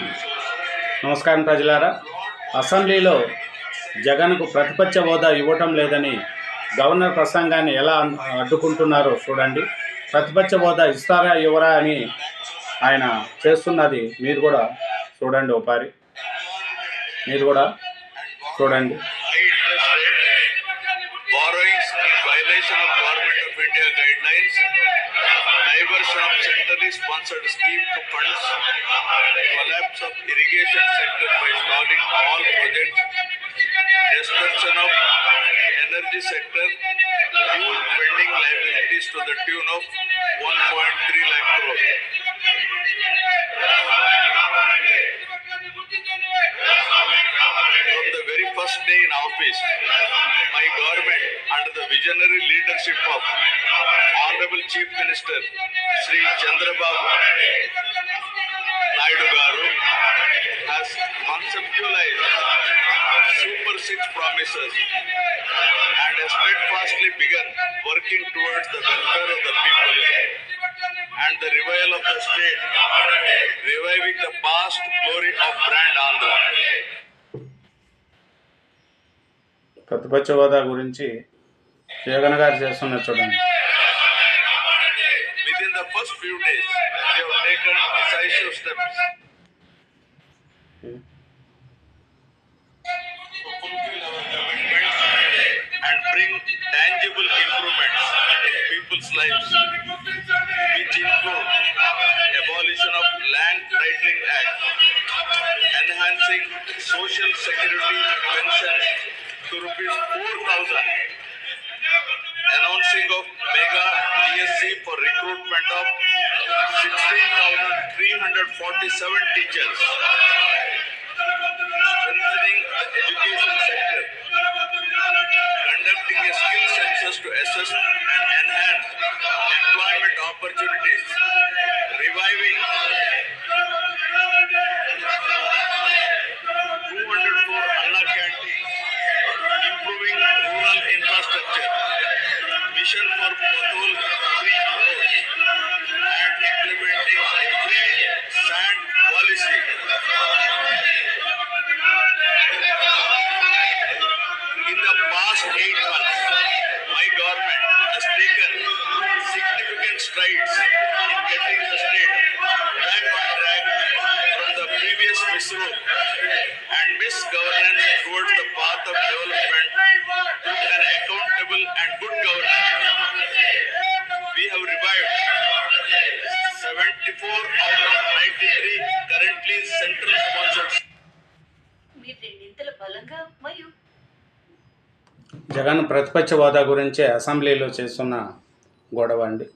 నమస్కారం ప్రజలారా. అసెంబ్లీలో జగన్కు ప్రతిపక్ష హోదా ఇవ్వటం లేదని గవర్నర్ ప్రసంగాన్ని ఎలా అడ్డుకుంటున్నారో చూడండి. ప్రతిపక్ష హోదా ఇస్తారా ఇవ్వరా అని ఆయన చేస్తున్నది మీరు కూడా చూడండి ఒకసారి. మీరు కూడా చూడండి. Sponsored scheme to funds, collapse of irrigation sector by stalling all projects, destruction of energy sector, huge pending liabilities to the tune of 1.3 lakh crore. From the very first day in office, my government, under the visionary leadership of Honorable Chief Minister Sri Chandrababu Naidu గారు has super six promises and steadfastly began working towards the welfare of the people and the revival of the state reviving the past glory of brand Andhra ప్రతిపక్ష హోదా గురించి జగన్ గారు చేస్తున్నారు చూడండి. First few days, we have taken decisive steps to fulfill our commitments and bring tangible improvements in people's lives, which include abolition of Land Titling Act, enhancing social security pensions to rupees 4,000 announcing of mega DSC for recruitment of 16,347 teachers, strengthening the education sector, conducting a skill census to assess and enhance employment opportunities, mission for roads, and implementing a free sand policy. In the past eight months, my government has taken significant strides in getting the state back on track from the previous misrule and misgovernance towards the path of development and good governance. Jagan ప్రతిపక్ష హోదా గురించే అసెంబ్లీలో చేస్తున్న గొడవ అండి.